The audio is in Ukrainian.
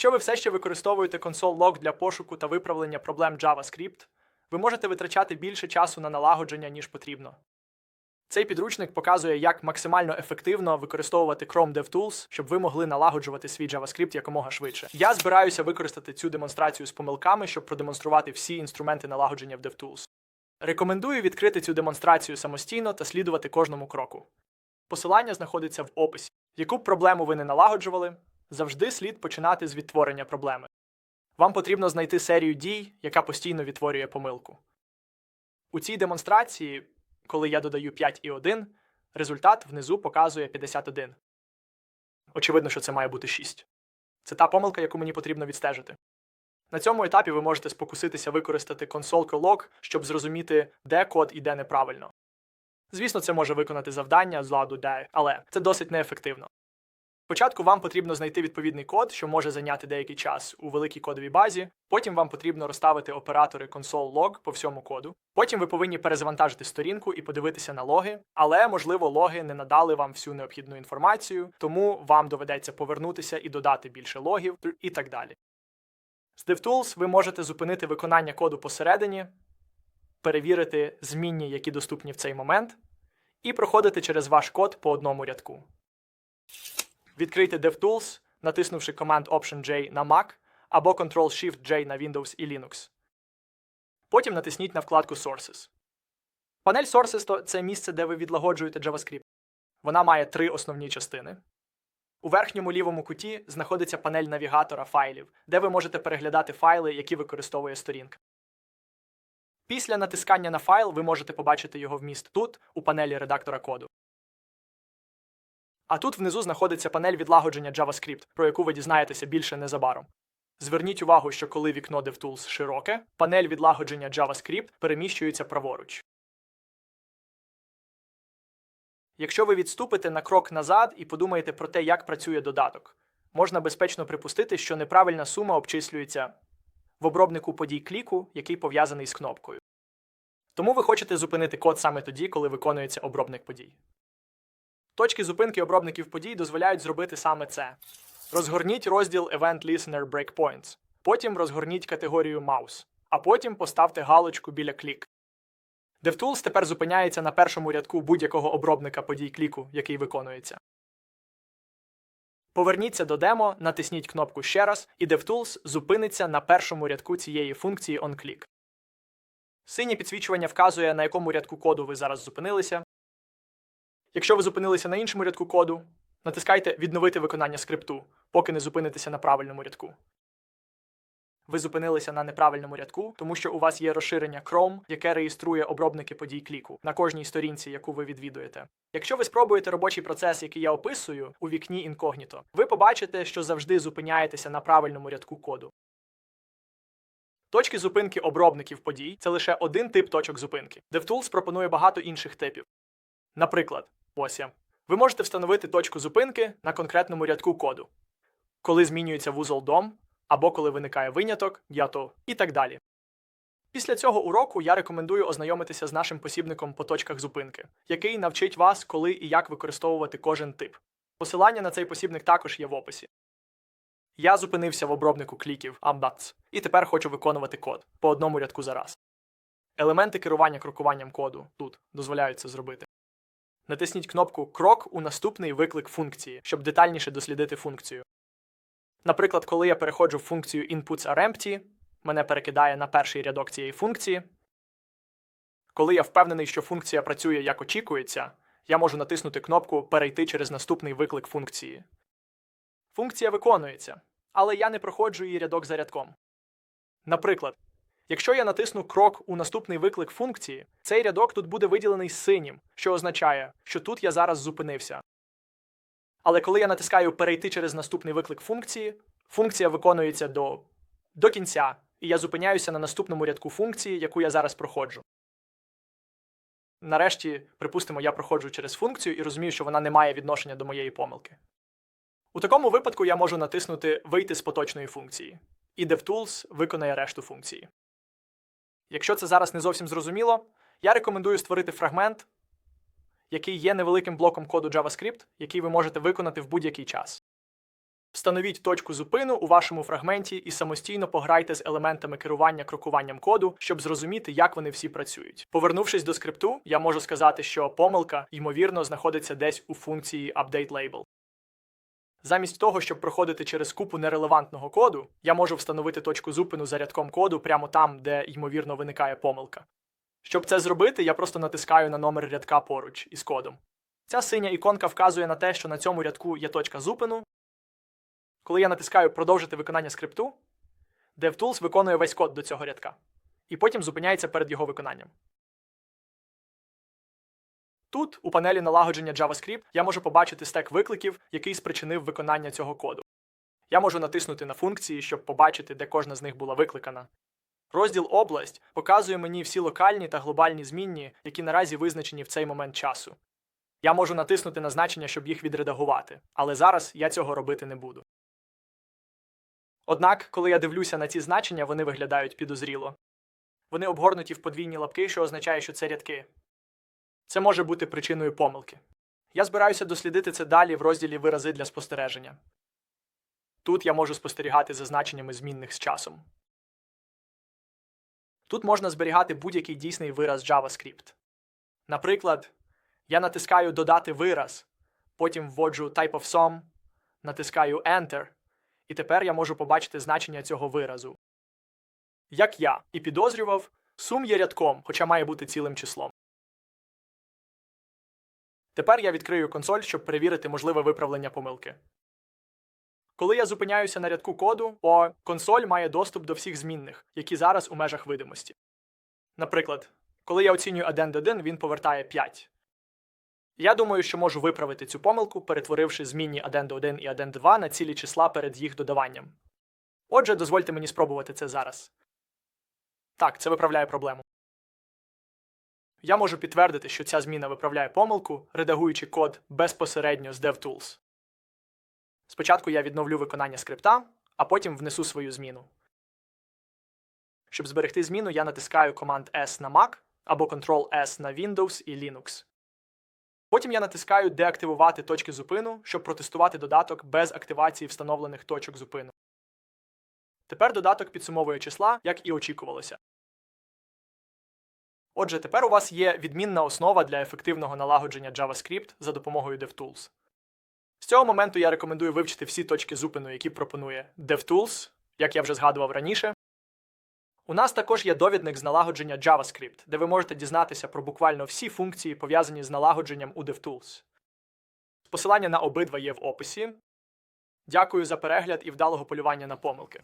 Якщо ви все ще використовуєте console log для пошуку та виправлення проблем JavaScript, ви можете витрачати більше часу на налагодження, ніж потрібно. Цей підручник показує, як максимально ефективно використовувати Chrome DevTools, щоб ви могли налагоджувати свій JavaScript якомога швидше. Я збираюся використати цю демонстрацію з помилками, щоб продемонструвати всі інструменти налагодження в DevTools. Рекомендую відкрити цю демонстрацію самостійно та слідувати кожному кроку. Посилання знаходиться в описі. Яку б проблему ви не налагоджували, завжди слід починати з відтворення проблеми. Вам потрібно знайти серію дій, яка постійно відтворює помилку. У цій демонстрації, коли я додаю 5 і 1, результат внизу показує 51. Очевидно, що це має бути 6. Це та помилка, яку мені потрібно відстежити. На цьому етапі ви можете спокуситися використати console.log, щоб зрозуміти, де код іде неправильно. Звісно, це може виконати завдання з ладу де, але це досить неефективно. Спочатку вам потрібно знайти відповідний код, що може зайняти деякий час у великій кодовій базі. Потім вам потрібно розставити оператори console.log по всьому коду. Потім ви повинні перезавантажити сторінку і подивитися на логи, але можливо логи не надали вам всю необхідну інформацію, тому вам доведеться повернутися і додати більше логів і так далі. З DevTools ви можете зупинити виконання коду посередині, перевірити змінні, які доступні в цей момент, і проходити через ваш код по одному рядку. Відкрийте DevTools, натиснувши Command Option J на Mac або Ctrl-Shift-J на Windows і Linux. Потім натисніть на вкладку Sources. Панель Sources це місце, де ви відлагоджуєте JavaScript. Вона має три основні частини. У верхньому лівому куті знаходиться панель навігатора файлів, де ви можете переглядати файли, які використовує сторінка. Після натискання на файл ви можете побачити його вміст тут, у панелі редактора коду. А тут внизу знаходиться панель відлагодження JavaScript, про яку ви дізнаєтеся більше незабаром. Зверніть увагу, що коли вікно DevTools широке, панель відлагодження JavaScript переміщується праворуч. Якщо ви відступите на крок назад і подумаєте про те, як працює додаток, можна безпечно припустити, що неправильна сума обчислюється в обробнику подій кліку, який пов'язаний з кнопкою. Тому ви хочете зупинити код саме тоді, коли виконується обробник подій. Точки зупинки обробників подій дозволяють зробити саме це. Розгорніть розділ Event Listener Breakpoints, потім розгорніть категорію Mouse, а потім поставте галочку біля клік. DevTools тепер зупиняється на першому рядку будь-якого обробника подій кліку, який виконується. Поверніться до демо, натисніть кнопку ще раз, і DevTools зупиниться на першому рядку цієї функції onClick. Синє підсвічування вказує, на якому рядку коду ви зараз зупинилися. Якщо ви зупинилися на іншому рядку коду, натискайте Відновити виконання скрипту, поки не зупинитеся на правильному рядку. Ви зупинилися на неправильному рядку, тому що у вас є розширення Chrome, яке реєструє обробники подій кліку на кожній сторінці, яку ви відвідуєте. Якщо ви спробуєте робочий процес, який я описую, у вікні інкогніто, ви побачите, що завжди зупиняєтеся на правильному рядку коду. Точки зупинки обробників подій це лише один тип точок зупинки. DevTools пропонує багато інших типів. Наприклад, ось я. Ви можете встановити точку зупинки на конкретному рядку коду, коли змінюється вузол DOM, або коли виникає виняток, ято і так далі. Після цього уроку я рекомендую ознайомитися з нашим посібником по точках зупинки, який навчить вас, коли і як використовувати кожен тип. Посилання на цей посібник також є в описі. Я зупинився в обробнику кліків Ambats і тепер хочу виконувати код по одному рядку за раз. Елементи керування крокуванням коду тут дозволяють це зробити. Натисніть кнопку Крок у наступний виклик функції, щоб детальніше дослідити функцію. Наприклад, коли я переходжу в функцію inputs are empty, мене перекидає на перший рядок цієї функції. Коли я впевнений, що функція працює як очікується, я можу натиснути кнопку Перейти через наступний виклик функції. Функція виконується, але я не проходжу її рядок за рядком. Наприклад, якщо я натисну крок у наступний виклик функції, цей рядок тут буде виділений синім, що означає, що тут я зараз зупинився. Але коли я натискаю перейти через наступний виклик функції, функція виконується до, до кінця, і я зупиняюся на наступному рядку функції, яку я зараз проходжу. Нарешті, припустимо, я проходжу через функцію і розумію, що вона не має відношення до моєї помилки. У такому випадку я можу натиснути Вийти з поточної функції, і DevTools виконає решту функції. Якщо це зараз не зовсім зрозуміло, я рекомендую створити фрагмент, який є невеликим блоком коду JavaScript, який ви можете виконати в будь-який час. Встановіть точку зупину у вашому фрагменті і самостійно пограйте з елементами керування крокуванням коду, щоб зрозуміти, як вони всі працюють. Повернувшись до скрипту, я можу сказати, що помилка, ймовірно, знаходиться десь у функції update label. Замість того, щоб проходити через купу нерелевантного коду, я можу встановити точку зупину за рядком коду прямо там, де ймовірно виникає помилка. Щоб це зробити, я просто натискаю на номер рядка поруч із кодом. Ця синя іконка вказує на те, що на цьому рядку є точка зупину. Коли я натискаю продовжити виконання скрипту, DevTools виконує весь код до цього рядка і потім зупиняється перед його виконанням. Тут, у панелі налагодження JavaScript, я можу побачити стек викликів, який спричинив виконання цього коду. Я можу натиснути на функції, щоб побачити, де кожна з них була викликана. Розділ область показує мені всі локальні та глобальні змінні, які наразі визначені в цей момент часу. Я можу натиснути на значення, щоб їх відредагувати, але зараз я цього робити не буду. Однак, коли я дивлюся на ці значення, вони виглядають підозріло. Вони обгорнуті в подвійні лапки, що означає, що це рядки. Це може бути причиною помилки. Я збираюся дослідити це далі в розділі вирази для спостереження. Тут я можу спостерігати за значеннями змінних з часом. Тут можна зберігати будь-який дійсний вираз JavaScript. Наприклад, я натискаю Додати вираз, потім вводжу Type of Sum, натискаю Enter, і тепер я можу побачити значення цього виразу. Як я і підозрював, сум є рядком, хоча має бути цілим числом. Тепер я відкрию консоль, щоб перевірити можливе виправлення помилки. Коли я зупиняюся на рядку коду, то консоль має доступ до всіх змінних, які зараз у межах видимості. Наприклад, коли я оцінюю addend 1, він повертає 5. Я думаю, що можу виправити цю помилку, перетворивши змінні addend 1 і addend 2 на цілі числа перед їх додаванням. Отже, дозвольте мені спробувати це зараз. Так, це виправляє проблему. Я можу підтвердити, що ця зміна виправляє помилку, редагуючи код безпосередньо з DevTools. Спочатку я відновлю виконання скрипта, а потім внесу свою зміну. Щоб зберегти зміну, я натискаю команд S на Mac або Ctrl-S на Windows і Linux. Потім я натискаю Деактивувати точки зупину, щоб протестувати додаток без активації встановлених точок зупину. Тепер додаток підсумовує числа, як і очікувалося. Отже, тепер у вас є відмінна основа для ефективного налагодження JavaScript за допомогою DevTools. З цього моменту я рекомендую вивчити всі точки зупину, які пропонує DevTools, як я вже згадував раніше. У нас також є довідник з налагодження JavaScript, де ви можете дізнатися про буквально всі функції, пов'язані з налагодженням у DevTools. Посилання на обидва є в описі. Дякую за перегляд і вдалого полювання на помилки.